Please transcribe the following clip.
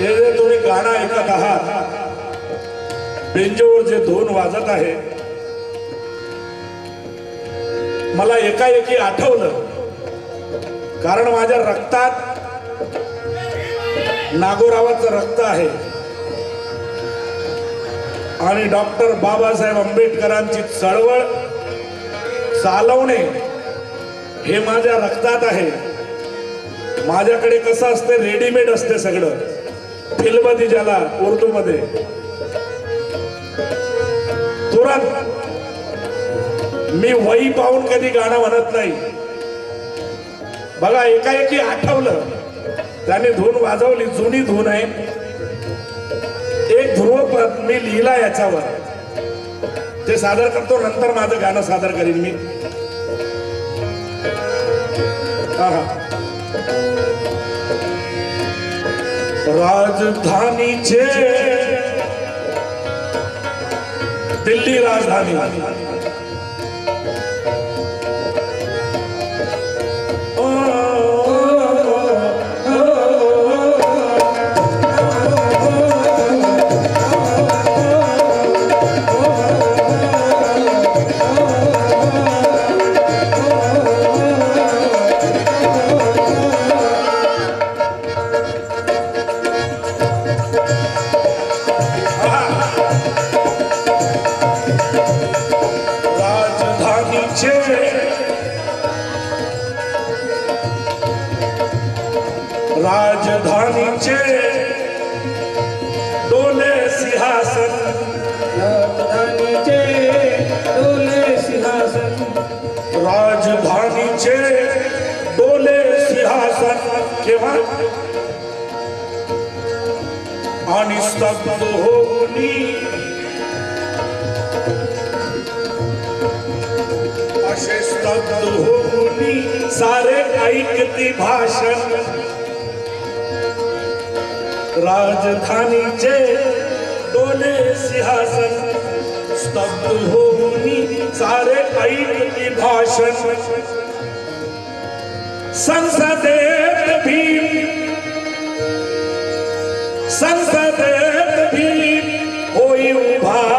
हे जे तुम्ही गाणं ऐकत वाजत आहे मला एकाएकी आठवलं. कारण माझ्या रक्तात नागोरावाचं रक्त आहे. आणि डॉक्टर बाबासाहेब आंबेडकरांची चळवळ चालवणे हे माझ्या रक्तात आहे. माझ्याकडे कसं असते रेडीमेड असते सगळं. फिल्ममध्ये ज्याला उर्दूमध्ये. तुरंत मी वही पाहून कधी गाणं म्हणत नाही. बघा एकाएकी आठवलं. त्याने धून वाजवली जुनी धून आहे. एक ध्रुवपद मी लिहिला याच्यावर. ते सादर करतो नंतर माझं गाणं सादर करीन मी. हा, हा. राजधानीचे दिल्ली राजधानीचे डोले सिंहासन. राजधानीचे डोले सिंहासन. राजधानीचे डोले सिंहासन. केव्हा? आणि स्तब्ध होनी असे स्तब्ध होनी सारे ऐकती भाषण. राजधानी जे डोले सिंहासन। स्तब्ध हो मुनी सारे कैद की भाषण। संसद भीम। संसद भीम होई उभा